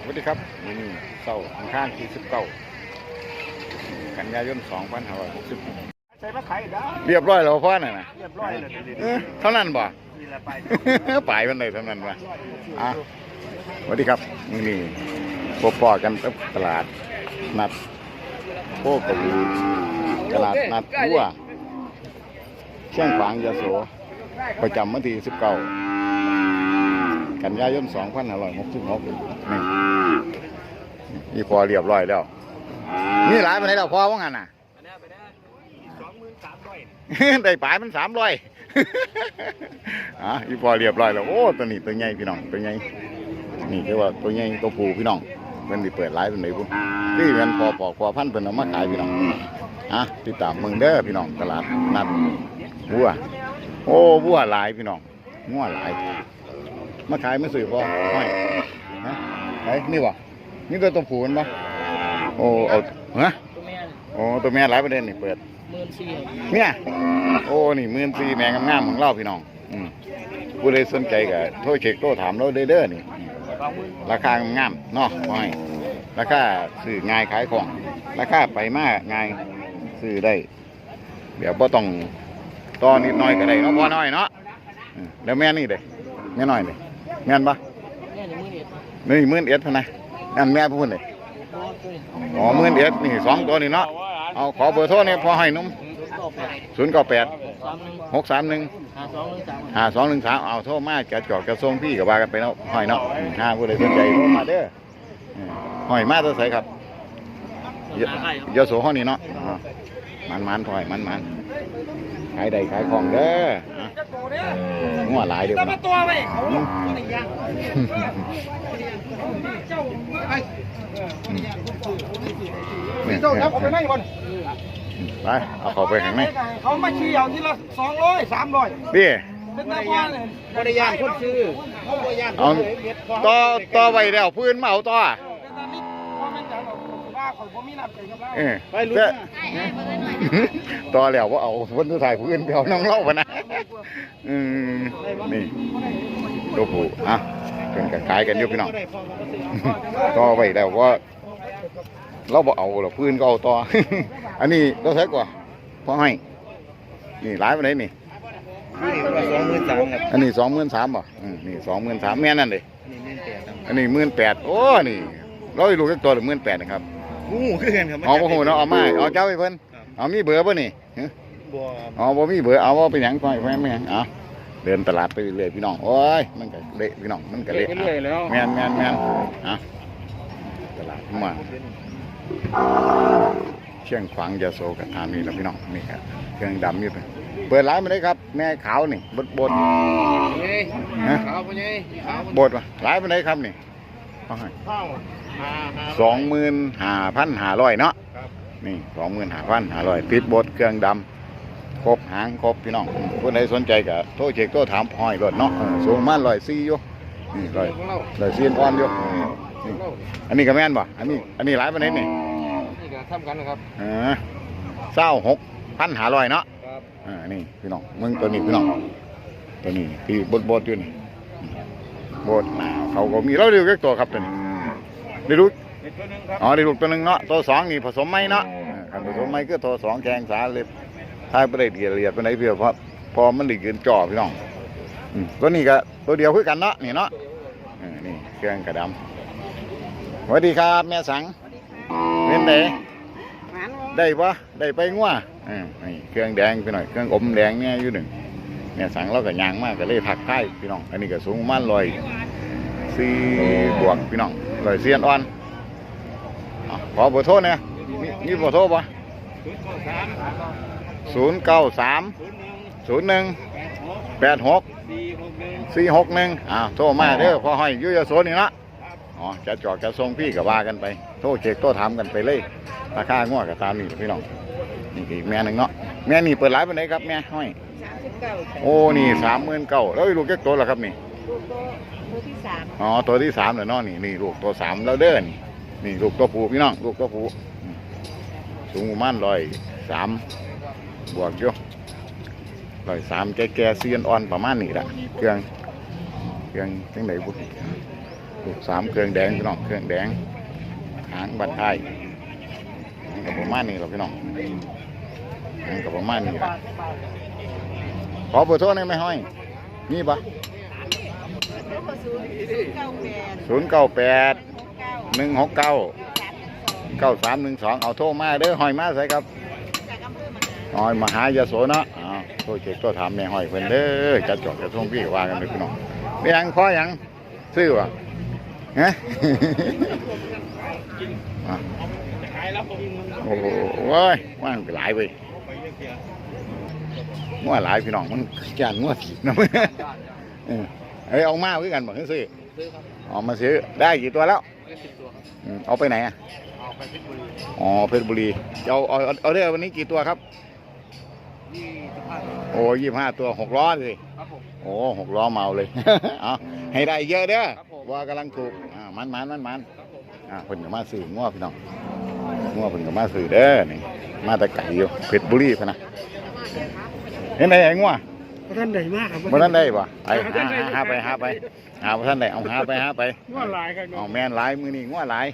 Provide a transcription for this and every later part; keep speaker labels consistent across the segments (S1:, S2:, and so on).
S1: สวัสดีครับมื้อนี้เสาร์อังคารที่19กันยายน2560
S2: ใส่มะไข่ได้
S1: เรียบร้อยแล้วพ่อน่ะนะ
S2: เรียบร้อยเลยดี
S1: เอ้อเท่านั้นบ่
S2: นี่แหละไป
S1: ปลายมันเลยเท่านั้นว่ะอะสวัสดีครับมื้อนี้พบปอกันกับตลาดนัดโคกระบือตลาดนัดวัวเชียงขวางยโสประจำวันที่19กันยายน2566นี่ นี่พอเรียบร้อยแล้วนี่หลายไปไหนแล้วพอว่างั้นน่ะ
S2: สองหมื่นสามร้อย
S1: ได้ปลายมันสามร้อยอะอีพอเรียบร้อยแล้วโอ้ตัวนี้ตัวใหญ่พี่น้องตัวใหญ่นี่คือว่าตัวใหญ่ตัวผูพี่น้องเพิ่นสิเปิดไลฟ์เป็นไหนพุ่นที่เงินพอปอกพอพันเพิ่นเอามาขายพี่น้องอะติดตามเมืองเด้อพี่น้องตลาดนัดวัวโอ้วัวหลายพี่น้องงัวหลายมาขายมาซื้อพอไม่ฮะไอ้นี่วะ นี่ตัวตัวผูมันปะโอ้เอาฮะ
S3: ตัวแม่
S1: โอ้ตัวแม่หลายประเด็นนี่เปิด
S3: หมื่นสี่
S1: เนี่ยโอ้นี่หมื่นสี่แมงงามๆของเราพี่น้องอืมผู้ใดสนใจก็โทรเช็คโทรถามเราเด้อเด้อนี่อืม
S2: สองหมื่น
S1: ราคางามเนาะพ่อให้ราคาซื้อง่ายขายของ ราคาไปมากง่ายซื้อได้ เดี๋ยวบ่ต้องต่อนิดหน่อยก็ได้เนาะพ่อน้อยเนาะอืมแล้วแม่นี่เด้แม่น้อยเด้แม่นปะ
S3: แม่หนึ่งหมื่นเอ็ด
S1: นี่หมื่นเอ็ดพะนะ นั่นแม่พูดเลย
S3: อ๋
S1: อหมื่นเอ็ดนี่สองตัวนี่เนาะเอาขอเบอร์โทรเนี่ยพอให้นุ่ม
S3: ศูนย์เก้าแปดห
S1: กสามหนึ่ง
S3: ห้าสองหนึ่งสาม
S1: หาสองหนึ่งสามเอาโทรมาจะจอดกระทรวงพี่กับว่ากันไปเนาะหอยเนาะห้าผู้ใดสนใจโทรมาเด้ออืมหอยมาตัวใสครับเย
S3: หาใครับ
S1: เยอะโสห้องนี้เนาะมันมันหอยมันมันขายใดขายของเด้อ อะงัวหลายเด้อ
S3: ตัว
S1: พี่น้อง
S3: ตัวไป
S1: อืมนี่
S2: เจ้าจับเขาไปไหนบน
S1: ไปเอาเข้าไปข้างใน
S2: เขามาชี้เอาทีละสองร้อยสามร้อย
S1: ดิ
S2: เป็นตาพ่อเลย
S3: บริยานคนซื้อ
S2: เขาบริยาน
S1: เอาต่อต่อไว้แล้วพื้นมาเอาต่อ
S2: เป็นตานิดพ่อแม่จ๋าเราว่าข่อยผมมีน้ำใจกับเรา
S1: เออแต่ต่อแล้วว่าเอาคนสุดท้ายพื้นไปเอาน้องเล่าพะนะอืมนี่ตัวผู้อะเป็นกันขายกันอยู่พี่น้องต่อไว้แล้วว่าเราบ่เอาหรอกพื้นก็เอาต่อ อันนี้เราใช้กว่าพอให้ นี่ร้ายไปไหนนี่
S2: สองหมื่นสามครับ
S1: อันนี้สองหมื่นสามบ่อืมนี่สองหมื่นสามแม่นั่นเลย
S2: นี่หมื่นแปดครับ
S1: อันนี้หมื่นแปดโอ้ นี่ เราได้ลูกจักตัวหรือหมื่นแปดนะครับ
S2: งูคือกันครับ
S1: เอาบ่ฮู้เนาะเอามาเอาเจ้าไปเพิ่นเอามีเบอร์ป่ะนี่ฮะ
S2: บัว
S1: เอาบ่มีเบอร์เอาว่าเป็นหยังก่อนไม่ไม่หยังเอาเดินตลาดไปเรื่อยๆพี่น้องโอ้ยมันก็เละพี่น้องมันก็เละ
S3: เรื่อยแล้ว
S1: แม่นแม่นแม่นอะตลาดมาเชียงขวางยาโสกับทามีแล้วพี่น้องนี่ครับเครื่องดำอยู่เพิ่นเปิดร้านมาได้ครับ แม่ขาวนี่บดบดฮะ
S3: ขาวไปยัยขาว
S1: บดวะร้านมาได้ครับนี่เอาให้
S2: เข้าหาหา
S1: สองหมื่นห้าพันห้าร้อยเนาะ
S2: ครับ
S1: นี่สองหมื่นห้าพันห้าร้อยติดบดเครื่องดำครบหางครบพี่น้องคนใดสนใจก็โทรเช็คโทรถามพอยรถเนาะเออสูงประมาร้อยสี่อยู่นี่ร้อยร้อยสี่อ่อนอยู่นี่อันนี้ก็แม่นบ่อันนี้อันนี้หลายปานนี้นี่
S3: นี่ก็ทำกันนะครับ
S1: เออเศร้าหกพันห้าร้อยเนาะ
S3: ครับ
S1: อ่านี่พี่น้องมึงตัวนี้พี่น้องตัวนี้ที่บดบดอยู่นี่บดหนาเขาก็มีเราเรียกเรียกตัวครับตัวนี้ ได้รู้
S2: เด็ดตัวหนึงครับ
S1: อ๋อได้ลูกตัวหนึ่งเนาะตัวสองนี่ผสมไหมเนาะคันผสมไหมคือตัวสองแกงสาเลยถ้าไม่ได้เดียดเรียดไปไหนเพียวเพราะพอมันได้ยืนจ่อพี่น้องอืมตัวนี้ก็ตัวเดียวคือกันเนาะนี่เนาะเออนี่เครื่องกระดำสวัสดีครับแม่สังเป็นไดได้ปะได้ไปงัวอืมนี่เครื่องแดงไปหน่อยเครื่องอมแดงเนี่ยอยู่หนึ่งแม่สังเราก็ยางมากก็เลยผักไข่พี่น้อง อันนี้ก็สูงประมันลอยสี่บวกพี่น้อง ลอยเสียนอ่อนอะขอเบอร์โทรเนี่ยมีมีเบอร์โทรปะศูนย์เก้าสามศูนย์หนึ่งแปดหก
S2: สี่หกหนึ่ง
S1: สี่หกหนึ่งอ่าโทรมาเด้อพอห้อยอยุยโสนี่เนาะอ๋อจะจอดจะส่งพี่กับว่ากันไป โทรเช็คโทรถามกันไปเลยราคาง่วกับตามนี่พี่น้องนี่อีกแม่หนึ่งเนาะแม่นี่เปิดร้านเป็นไหนครับแม่ห้อยโอ้นี่สามหมื่นเก้าแล้วอีลูกแค่ตัวละครับนี่
S4: ตัวที่สาม
S1: อ๋อตัวที่สามเลยเนาะนี่นี่ลูกตัวสามแล้วเด้อนี่นี่ลูกตัวผู้พี่น้องลูกตัวผู้สูงประมาณร้อยสามบวกอยู่ร้อยสามแก่ๆเซียนอ่อนประมาณนี้แหละเครื่องเครื่องจังไหนบุลูกสามเครื่องแดงพี่น้องเครื่องแดงหางบันไทยกับประมาณนี้หรอพี่น้องหางกับประมาณนี้ละขอเบอร์โทรหน่อยไหมห้อยมีปะ
S4: ศูนย์เก้าแปด
S1: ศูนย์เก้าแปดหนึ่งหกเก้าเก้าสามหนึ่งสองเอาโทรมาเด้อหอยมาใส่ครับ
S4: จากอำเภอมหา
S1: ห้อยมหายโสเนาะอ้าวโทรเช็คตัวถามแม่หอยเพิ่นเด้อจัดจอดจะท่งพี่ว่ากันเลยพี่น้องไม่ยังขอยังซื้อวะฮะโอ้โหว่างหลายเว้ยงัวหลายพี่น้องมันจานงัวถีบนะมึง เออเอ้ยเอามาคือกันบอกให้ซื้อ
S3: ซื้อครับ
S1: เอามาซื้อได้กี่ตัวแล้ว
S3: ได้สิบตัวครับ
S1: อืมเอาไปไหนอะ
S3: เอาไปเพชรบุรี
S1: อ๋อเพชรบุรีเอาเอาเอาเอาได้วันนี้กี่ตัวครับ
S3: ยี่สิบห้า
S1: โอ้ยี่ห้าตัวหกล้อสิ
S3: ครับผม
S1: โอ้หกล้อเมาเลย เอาให้ได้เยอะเด้อ
S3: ครับผม
S1: ว่ากำลังถูกอ่ามันมันมันมัน
S3: ครับผม
S1: อ่าเพิ่นก็มาซื้อง้อพี่น้องง้อเพิ่นก็มาซื้อเด้อนี่มาแต่ไก่อยู่เพชรบุรีพะนะเห็นไหนไอ้ง้อ
S2: ท่านใหญ่มากครับ
S1: บ่ทันได้บ่ไปหาหาหาไปหาไปหาบ่ทันได้เอาหาไปหาไป
S2: ว่าหลายครับ
S1: เอาแม่นหลายมื้อนี้ง้อหลาย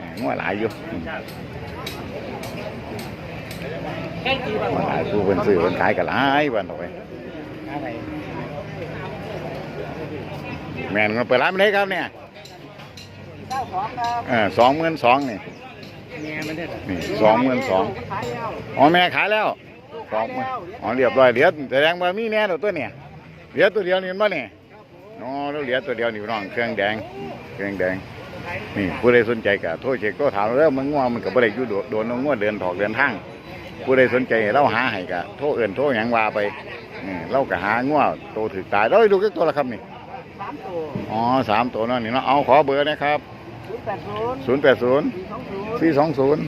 S1: อ่าง้อหลายอยู่อืม
S2: แค่กี่บาท
S1: ง้อหลายผู้เพิ่นซื้อเพิ่นขายก็หลายวันต่อไป
S2: อะไร
S1: แม่นมันเปิดร้านไม่ได้ครับเนี่ย
S2: เก้าสองครับ
S1: เออสองหมื่นสองนี่
S2: เมียมันได้
S1: นี่สองหมื่นสอง
S2: ขายแล้ว
S1: อ๋อแม่ขายแล้ว สองมื่นอ๋อเรียบร้อยเหลือแสดงว่ามีแน่ตัวตัวเนี่ยเหลือตัวเดียวนี่มั้เนี่ยอ๋อแล้วเหลือตัวเดียวนี่น้องเครื่องแดงเครื่องแดงนี่ผู้ใดสนใจก็โทรเช็คโทรถามแล้วมันง่วงมันก็บ่ได้อยู่โดดโดนง่วงเดินถอกเดินทางผู้ใดสนใจเราหาให้ก็โทรเอื่นโทรหยังว่าไปนี่เราก็หาง่วงโตถึกตายเราดูกี่ตัวละครับนี่
S2: สามตัว
S1: อ๋อสามตัวนั่นนี่เนาะเอาขอเบอร์นะครับ
S2: ศูนย์แปดศูนย์
S1: ศูนย์แปดศูนย์
S2: สี่สองศูนย์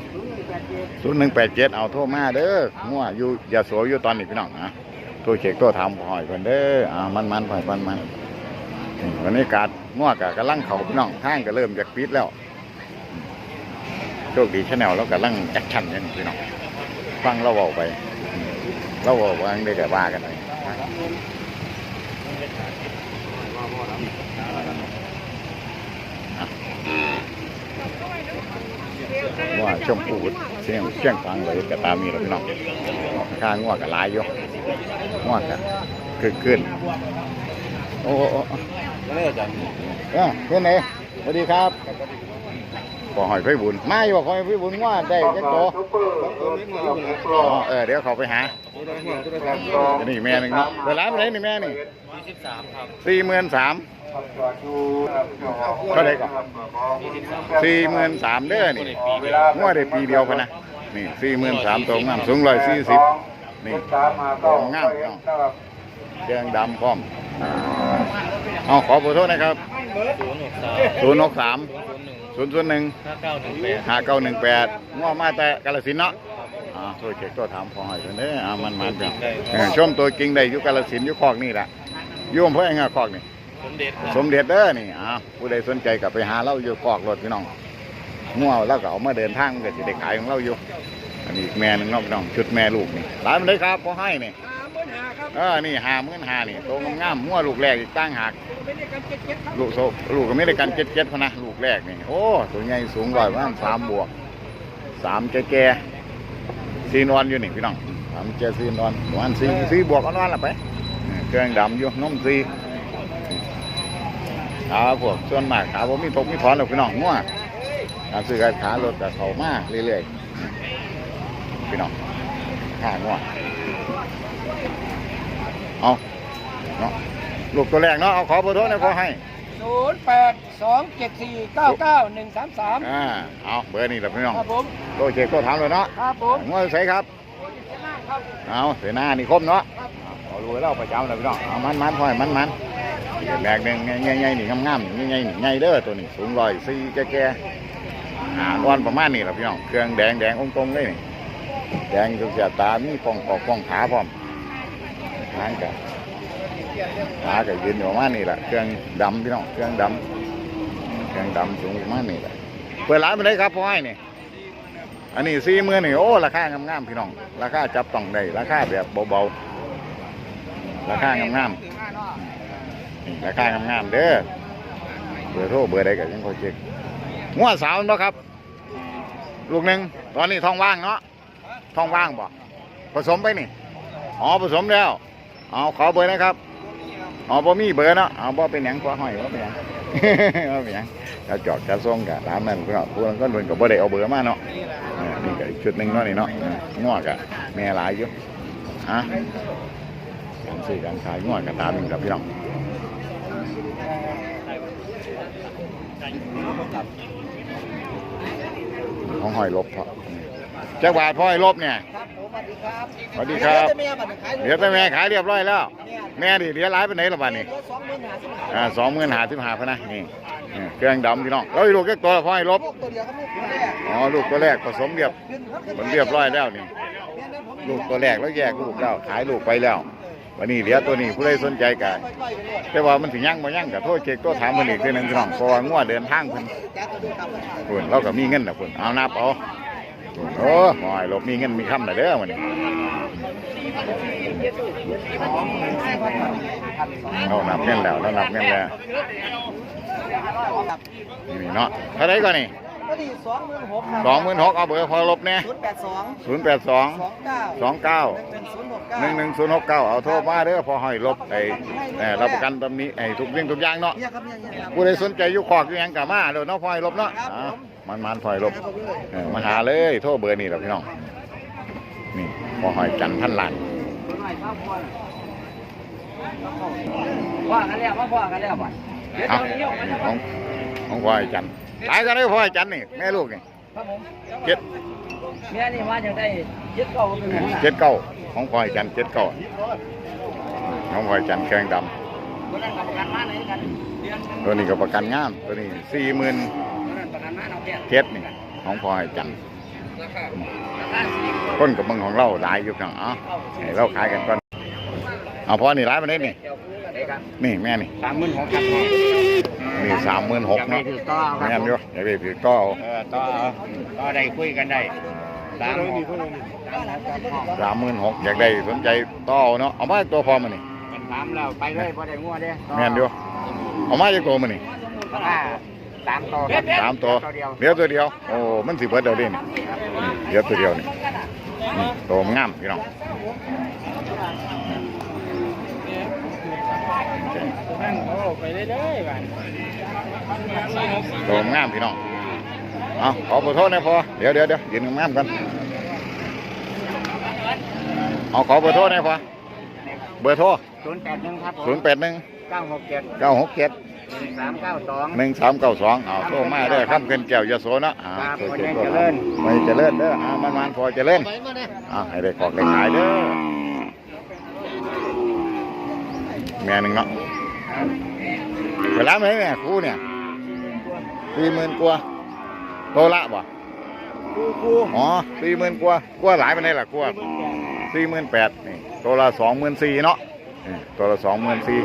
S1: ศูนย์
S2: หนึ่งแปดเจ็ด
S1: ศูนหนึ่งแปดเจ็ดเอาโทรมาเด้องัวอยู่อย่าโสอยู่ตอนนี้พี่น้องนะโทรเช็คโทรถามพ่อยเพิ่นเด้ออ่ามันมันพ่อยมันมันวันนี้กาดงัวกะกำลังเขาพี่น้องท่างก็เริ่มจากปิดแล้วโชคดีชาแนลแล้วกำลังจักชันนี่ยพี่น้องฟังเราเบาไปเราเบาว่าได้แต่ว่ากันเลย ว่าชมพูเสียงเสียงฟังเลยกะตามมีแล้วพี่น้องข้างงัวกะลายอยู่งัวกะขึ้นขึ้นโอ้โอ้โอ้
S3: แล้วอาจารย์
S1: เพื่อนไหนสวัสดีครับขอหอยไฟบุญมาอยู่บ่ขอหอยไฟบุญว่าได้จักโตเออเดี๋ยวเขาไปหา
S3: ตัวได้หัวตัวได้ครับ
S1: อันนี่แม่หนึ่งเนาะเปิดร้านไปไหนนี่แม่นี่
S3: ยี่สิบสามครับ
S1: สี่หมื่นสาม เท่าไหร่ก่อน
S3: สี่
S1: หมื่นสามเด้อนี่งวดได้ปีเดียวพะนะนี่สี่หมื่นสามตัวงามสูงร้อยสี่สิบนี่ตัวงามพี่น้องแดงดำพร้อมเอาขอขอโทษนะครับ
S3: ศูนย์หกสาม
S1: ศูนย์หกสาม
S3: ศูนย์หนึ่ง
S1: ศูนย์หนึ่ง
S3: ห้าเก้าหนึ่งแปด
S1: ห้าเก้าหนึ่งแปดง้อมาแต่กาลสินเนาะอ่าโทษเช็คตัวถามพอให้เนเด้ออ่ามันมันเพียงชมตัวจริงได้ยู่กาลสินธุ์อยู่คอกนี่แหละยู่อำเภอไอ้งาคอกนี่
S3: สมเด็จ
S1: สมเด็จเด้อนี่อ่าผู้ใดสนใจก็ไปหาเราอยู่คอกรถพี่น้องงัวเราก็เอามาเดินทางมันก็สิได้ขายของเราอยู่ อันนี้อีกแม่หนึงเนาะพี่น้องชุดแม่ลูกนี่ร้านมันเลยครับพอให้นี่
S2: สามหมื่นห้าครับ
S1: เออนี่หาเงินหานี่โตงามๆงัวลูกแรกอีกตั้งหาก
S2: เป็นเด็กกันเจ็ดเจ็ดครับ
S1: ลูกโซลูกก็ไม่ได้กันเจ็ดเจ็ดพะนะลูกแรกนี่โอ้ตัวใหญ่สูงร้อยประมาณสามบวกสามแก่แก่ๆซีนอนอยู่นี่พี่น้องสามแก่ซีนอนประมาณสี่สี่บวกก็นอนละไปเออเครื่องดำอยู่นมซี ขาพวกส่วนมากขาผมมีทกมีถอนหรอกพี่น้องงัวการซื้อการขารถกับเขามาเรื่อยๆพี่น้องข้างัวเอาเนาะลูกตัวแรกเนาะเอาขอเบอร์โทรหนะพอให้
S2: ศูนย์แปดสองเจ็ดสี่เก้าเก้าหนึ่งสามสาม
S1: อ่าเอาเบอร์นี่แหละพี่น้อง
S2: ครับผม
S1: โตเช็คโตถามเลยเนาะ
S2: ครับผม
S1: งวดใส่ครับ
S2: ครับ
S1: เอาเสนานี่คมเนาะเอารวยแล้วประจำเลยพี่น้องเอามันมันพ่อยมันมัน แบกหนึ่งใหญ่ๆนี่งามๆนี่ใหญ่ๆนี่ใหญ่เด้อตัวนี้สูงร้อยสี่แก่ๆหาก้อนประมาณนี้แหละพี่น้องเครื่องแดงแดงองตรงเลยนี่แดงจนเสียตามีปองปอกปองขาพร้อมทางกับขากับยืนอยู่ประมาณนี้แหละเครื่องดำพี่น้องเครื่องดำเครื่องดำสูงประมาณนี้แหละเปิดร้านไปได้ครับพ่อให้นี่อันนี้สี่หมื่นนี่โอ้ราคางามๆพี่น้องราคาจับต้องได้ราคาแบบเบาๆราคางามๆ ราคางามๆเด้อเบอร์โทรเบอร์ใดก็ยังคอยเช็คงัวสาวเนาะครับ ลูกหนึ่งตอนนี้ท้องว่างเนาะท้องว่างบ่ผสมไปนี่อ๋อผสมแล้วเอาขอเบอร์นะครับอ๋อบ่มีเบอร์เนาะเอาบ่เป็นหยังกว่าห้อยบ่เป็นหยังบ่เป็นหยังจะจอดจะส่งกะตามนั้นเพิ่นเอาผู้นั้นก็เพิ่นก็บ่ได้เอาเบอร์มาเนาะนี่ก็อีกชุดหนึ่งเนาะนี่เนาะงัวกะแม่หลายอยู่ฮะการซื้อการขายงัวกะตามนึงครับพี่น้อง ของหอยลบเพราะจักบาทพ่อหอยลบเนี่ย
S2: ครับผมสวัสดีครับ
S1: สวัสดีครับ
S2: เมียบัตรขาย
S1: เดี๋ยวแต่แม่ขายเรียบร้อยแล้ว แม่ดิเดี๋ยวร้ายไปไหนละบาทนี่
S2: สองหมื่นห้าสิบ
S1: อ่าสองหมื่นหาสิบหาพะนะนี่นี่เครื่องดำพี่น้องแล้วอีลูกแค่ตัวละพ่อหอยลบ
S2: ลูกตัวเดียวครับลูกตัวแรก
S1: อ๋อลูกตัวแรกผสมเรียบ
S2: ขึ้นครับขึ้น
S1: ผลเรียบร้อยแล้วนี่
S2: เนี่ยนะผม
S1: ลูกตัวแรกแล้วแยกลูกแล้วขายลูกไปแล้ว วันนี้เดี๋ยวตัวนี้ผู้ใดสนใจกันแต่ว่ามันถึงยั่งบ่ยั่งกับโทษเช็คตัวถามมันอีกทีหนึงพี่น้องเพราะว่างัวเดินทางเพิ่น
S2: จ้าตัวดูครับ
S1: คุณเราก็มีเงินนะคุณเอานับเอาโอ้หอยลบมีเงินมีคำหนเด้อมันนี่เรานับเงินแล้วเรานับเงินแล้วนี่เนาะเท่าไรก่อนนี่
S2: ก็ดีสองหมื่นหกครับ
S1: สองหมื่นหกเอาเบอร์พอลบเนี่ย
S2: ศูนย์แปดสอง
S1: ศูนย์แปดสอง
S2: สองเก้า
S1: สองเก้า
S2: หนึ่งหนึ่งศูนย์หกเก้า
S1: หนึ่งหนึ่งศูนย์หกเก้าเอาโทรมาเด้อพอหอยลบไอ้เอ่อรับประกันตำนี้ไอ้ทุกเรื่องทุกอย่างเนาะ
S2: เนี่ยครับเนี่ยเนี่ยครับ
S1: ผู้ใดสนใจอยุคขอกอยู่หยังกะมาเด้อเนาะพอหอยลบเนาะอ่ามันมันพอหอยลบเออมาหาเลยโทรเบอร์นี่แหละพี่น้องนี่พอหอยจันทร์พันล้าน
S2: ว่ากันแล้วว่ากันแล้วบ่
S1: เอาของของพอหอยจันทร์ ตายกันเลยพอหอยจันทร์นี่แม่ลูกนี่
S2: ครับผม
S1: เจ็ด
S2: แม่นี่ว่าจังได้ยึดเก่าเป็นหง
S1: เจ็ดเก้าของพอหอยจันทร์เจ็ดเก้าของพอหอยจันทร์เครื่องด
S2: คนนั้นกับประกันมาไหนกันเดือนำ
S1: ตัวนี้ก็ประกันงามตัวนี้สี่หมื่น
S2: คนนั้นประกันมาเอาแค่
S1: เจ็ดนี่ของพอหอยจันทร์
S2: ราคาราคาสี่
S1: คนกับเมืองของเราหลายอยู่พี่น้องเอ๋อให้เราขายกันก่อนเอาพอนี่ร้ายมาได้นี่
S2: เดี๋ยวพูดกันได้ครับ
S1: นี่แม่นี่
S2: สามหมื่นหกครับ
S1: นี่สามหมื่นหกเนาะ
S2: ถือต่อค
S1: แม่
S2: รับ
S1: นอยู่อย่าไปถือก็เอา
S2: เออต่อต่อได้คุยกันได้สามหก
S1: สามหมื่นหกอยากได้สนใจต่อเอาเนาะเอามาจากตัวพอมานี่
S2: เป็นสามแล้วไปเลยพอได้งัวเด้
S1: แม่นอยู่เอามาจากตัวมานี่
S2: ราคาสามต่อ
S1: สามตัว
S2: เดียว
S1: เดียวตัวเดียวโอ้มันสิเบิดเดียวเดินี่เดียวตัวเดียวนี่นี่ตัวมันงามพี่น้อง
S2: นั่งโอ้ไปเรื่อยๆบ้าน
S1: ตัวมันงามพี่น้องเอาขอขอโทษนะพอเดี๋ยวเดี๋ยวเดี๋ยวยืนงามๆกันเอาขอขอโทษนะพอเบอร์โทร
S2: ศูนย์แปดหนึ่งครับผม
S1: ศูนย์แปดหนึ่ง
S2: เก้าหกเจ็ด
S1: เก้าหกเจ็ด
S2: หนึ่งสามเก้าสอง
S1: หนึ่งสามเก้าสองเอาโทรมาเด้อครับเกินแก้วยาโสนะอ่า
S2: ครับ
S1: โทร
S2: คน
S1: เจ็ด
S2: ยัง
S1: ตัว
S2: เจริญ
S1: ไม่เจริญเด้ออ่ามันมันๆพอเจริญอ่าให้ได้ของได้ขายเด้อแม่หนึ่งเนาะเวลาไหมแม่ครูเนี่ย สี่หมื่นกว่าโตละบ่
S2: กูกู
S1: อ๋อสี่หมื่นกว่ากว่าหลายไปไหนใดล่ะกว่าสี่หมื่นแปดนี่ตัวละสองหมื่นสี่เนาะนี่ตัวละสองหมื่นสี่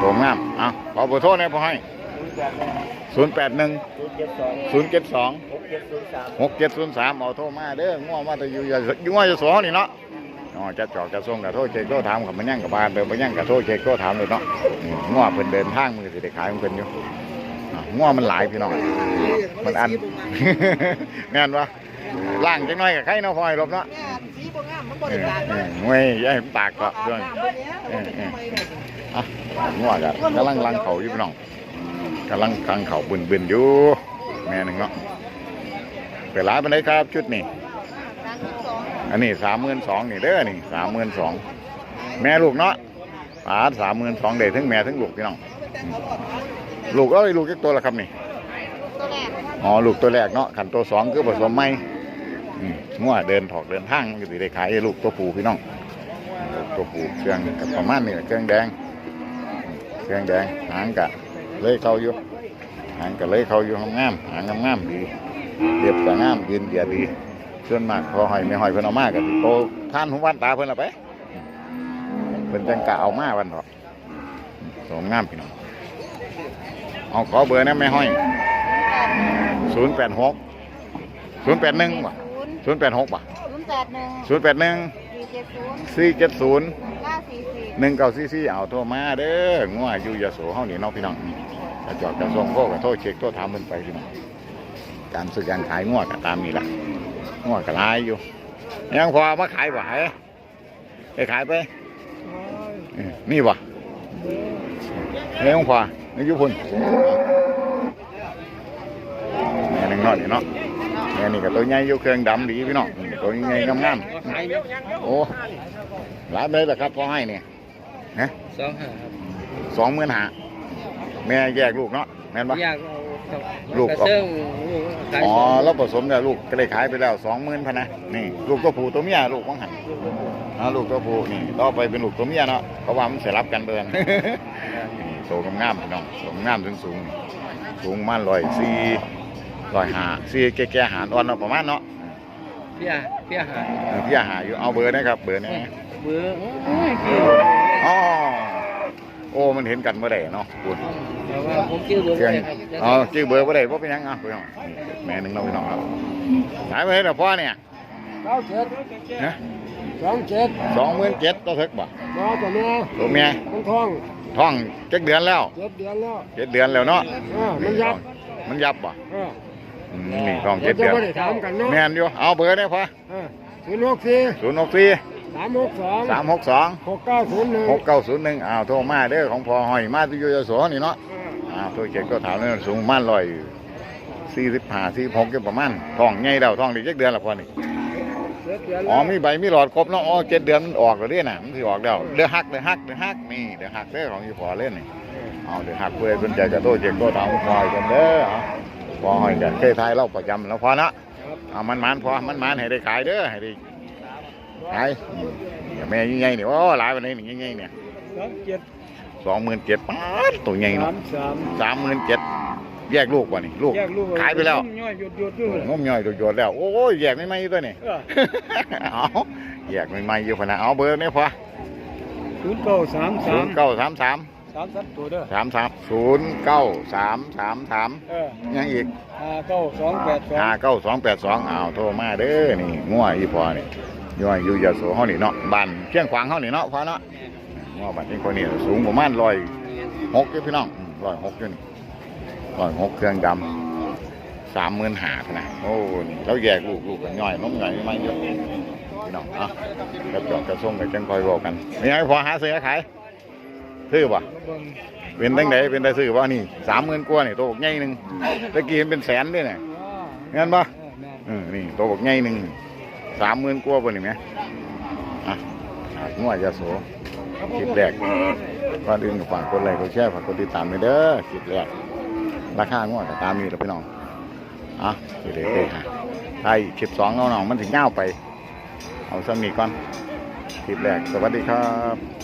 S1: ตัวงามอะขอเบอร์โทษนะพ่อให้ศูนย์แปดหนึ่ง
S2: ศูนย์เจ็ดสอง
S1: ศูนย์เจ็ดสอง
S2: หกเจ็ดศูนย์สาม
S1: หกเจ็ดศูนย์สามเอาโทรมาเด้อง่วงมาแต่อยู่อย่าอยู่ง่วงจะสอนี่เนาะอ๋อจะจอกจะส่งกับโทษเช็คโทษถามกับมันยั่งกับบ้านเดินมันยั่งกับโทษเช็คโทษถามเลยเนาะอืมง่วงเพิ่นเดินทางมือสิได้ขายของเพิ่นอยู่อะ ง่วงมันหลายพี่น้องมันอันแม่นวะล่างจังน้อยกับใครเนาะพลอยลบเนาะ
S2: แม่สีบ่งามมันบ่
S1: เอ
S2: ได้
S1: อ
S2: ตาก
S1: เออเว้ยอย่าให้มันตากก็ด้วยเออเอออะง่วงกันกำลังลังเขาอยู่พี่น้องกำลังกังเขาบึนบึนๆอยู่แม่หนึ่งเนาะเปิดร้านไปไหนใดครับชุดนี้อันนี้สามหมื่นสองนี่เด้อนี่สามหมื่นสองแม่ลูกเนาะป๋าสามหมื่นสองเด็ทั้งแม่ทั้งลูกพี่น้อง ลูกเอ้ยลูกจักตัวละครับนี่
S4: ตัวแรก
S1: อ๋อลูกตัวแรกเนาะขันตัวสองคือผสมไม่อืมงัวเดินถอกเดินทางก็สิได้ขายลูกตัวผู้พี่น้องลูกตัวผู้เครื่องกับประมาณนี้แหละเครื่องแดง เครื่องแดงหางกะเลยเขาอยู่หางกะเลยเขาอยู่งามๆหางงามๆดีเรียบแต่งามยืนเดียดีส่วนมากพอหอยไม่หอยเพิ่นเอามากันโตท่านหุวันตาเพิ่นละไปเพิ่นจังกะเอามาวันเถอะสมงามพี่น้อง เอาขอเบอร์นะแม่ห้อยศูนย์แปดหกศูนย์แปดหนึ่งป่ะ
S4: ศูนย์
S1: ศูนย์แปดหกป่ะ
S4: ศูนย์แปดหนึ่ง
S1: ศูนย์แปดหนึ่ง
S4: สี่เจ็ดศูนย์
S1: สี่เจ็ดศูนย์
S4: เก้าสี่สี่
S1: หนึ่งเก้าสี่สี่เอาโทรมาเด้องัวอยู่ยาโสเฮานี่เน้องพี่น้องนี่สกระจอกกระทรงโคกระโทษเช็คโทษทำมันไปพี่น้องการซื้อการขายงวดก็ตามนี่แหละงวดก็ร้ายอยู่ ยังพอเอามาขายบ่ให้ไปขายไปเออนี่บ่ เลี้ยงพอนี่อยุพุ่นแม่นึงเนอนี่เนาะแม่นี่ก็ตัวใหญ่อยู่เครื่องดำดีพี่น้องอืมตัวใหญ่งามๆโอ้หลายไปเลยเหรอครับพอให้เนี่ยฮะ
S3: สองห้าครับ
S1: สองหมื่นหาแม่แยกลูกเนาะแม่นปะ
S3: อยากเอาครับ
S1: ลูก
S3: กระ
S1: ออก
S3: เซิงขาย
S1: อ๋อ
S3: สอง
S1: แล้วผสมเนี่ยลูกก็เลยขายไปแล้วสองหมื่นพะนะนี่ลูกตัวผู้ตัวเมียลูกของหันอ่าลูกตัวผู้นี่ต่อไปเป็นลูกตัวเมียเนาะเพราะว่ามันเสียรับกันเดินนี่โตงามๆพี่น้องโตงามถึงสูงสูงประมาณร้อยสี่ร้อยห้าสี่แก่ๆหารอ่อนเนาะประมาณเนาะ
S3: เพี้ยเพี้ยหา
S1: เออพี่อาหาอยู่เอาเบอร์นะครับ เบอร์นี้
S3: เบื่อโอ้ยคือ
S1: อ๋อโอ้มันเห็นกันเมื่อไหร่เนาะคุณ
S3: แต่ว่าผมชื่อเบื่อ
S1: เครื่อง
S3: เลยครับ
S1: อ๋อชื่อเบอร์บ่ได้บ่เป็นหยังอะพี่น้องนี่แม่หนึงเนาะพี่น้องครับหายไปแล้วพ่อเนี่ย
S2: เก้าเจ็ด
S1: นะ
S2: สองเจ็ด
S1: สองหมื่นเจ็ดต่อเทึกบ่
S2: รอตัวเนี้ย
S1: ตัวเมีย
S2: มันท้อง
S1: ท้องเจ็ดเดือนแล้ว
S2: เจ็ดเดือนแล้ว
S1: เจ็ดเดือนแล้วเนาะ
S2: เออมันยับ
S1: มันยับบ่
S2: เออ
S1: อืมนี่ท้องเจ็ดเดือน
S2: เดี๋ยวจะบ่ได้ถามกันเนาะ
S1: แม่นอยู่เอาเบอร์ได้พ่อ
S2: เออศูนย์หกสี่
S1: ศูนย์หกสี่
S2: สามหกสอง
S1: สามหกสอง
S2: หกเก้าศูนย์หนึ่ง
S1: หกเก้าศูนย์หนึ่งอ้าวโทรมาเด้อของพ่อหอยมาที่อยูยโสนี่เนาะ
S2: เออ
S1: อ้าวตัวเจ็ดก็ถามเลยสูงประมาณร้อยสี่สิบห้าสี่หกก็ประมาณท้องใหญ่แล้วท้องดีเจ็ดเดือนและพ่อนี่
S2: เจ็ดเดื อน
S1: อ๋อ
S2: แล้ว
S1: มีใบมีหลอดครบเนาะอ๋อเจ็ดเดือนมันออกแล้วเด้น่ะมันสิออกแล้วเดือหักเดือหักเดือหักนี่เดือหักเด้อของอีพอเล่นนี่เอาเดือหักเพื่อสนใจจะโตเจ็กโตทำพอยกันเด้อเอาพอหอยกันเคยทายเราประจำแล้วพอนะเอามันมันพอมันมันให้ได้ขายเด้อให้ได้ขายอืมเนี่ยแม่ยิ่งใหญ่นี่โอ้หลายวันนี้นี่ยิ่งใหญ่เนี่ย
S2: สองเจ็ด
S1: สองหมื่นเจ็ดป๊าดตัวใหญ่
S2: สา
S1: เนาะ
S2: มสาม
S1: สามหมื่นเจ็ด แยกลูกว่ะนี่ลูก
S2: แยกลูก
S1: ขายไปแล้ว
S2: ย่อยหยุดหยุดด้วย
S1: งมย่อยโดดๆแล้ว โอ้ยแยกไม่ไหมอยู่ตัวนี่
S2: เออ
S1: เอาแยกไม่ไหมอยู่พะนะเอาเบอร์นี่พอ
S2: ศูนย์เก้าสาม
S1: ศู
S2: สาม
S1: นย์เก้าสามสาม
S2: สามสับตัวเด้อ
S1: สามสามศูนย์เก้าสามสามสาม
S2: เออ
S1: ยังอีก
S2: ห้าเก้าสองแปดสอง
S1: ห้าเก้าสองแปดสองอ้าวโทรมาเด้อนี่งัวอีพอนี่ย่อยอยู่ยาโสเฮานี่เนาะบ้านเชียงขวางเฮานี่เนาะพอเนาะงัวบ้านนี้คนนี้สูงประมาณร้อยหกอยู่พี่น้องร้อยหกอยู่นี่ ร้อยหกเครื่องดำสามหมื่นหาพะนะโอ้นี่เราแยกลูกลูกกันย่อยน้องย่อยไม่เยอะพี่น้องอะกระจอกกระส่งกันจังคอยบอกกันไม่ยังพอหาซื้อขายซื้อป่ะ
S2: เป็
S1: นตั้งไหนเป็นได้ซื้อว่านี่สามหมื่นกว่านี่โตบักใหญ่หนึ่งตะกี้เป็นแสนด้วยเนี่ยเงินปะ
S2: เออแม่น
S1: เออนี่โตบักใหญ่หนึ่งสามหมื่นกว่าป่ะนี่ไหมอะขายงวดยาโสคลิปแรกก่อนอื่นก็ฝากกดไลค์กดแชร์ฝากกดติดตามไปเด้อคลิปแรก ราคางวดก็ตามนี้แหล้วพี่น้องอะเดี๋ยวเดี๋ยวฮะไอ้คลิปสองน้องๆมันถึงเง่าไป เอาสำนีก่อนคลิปแรกสวัสดีครับ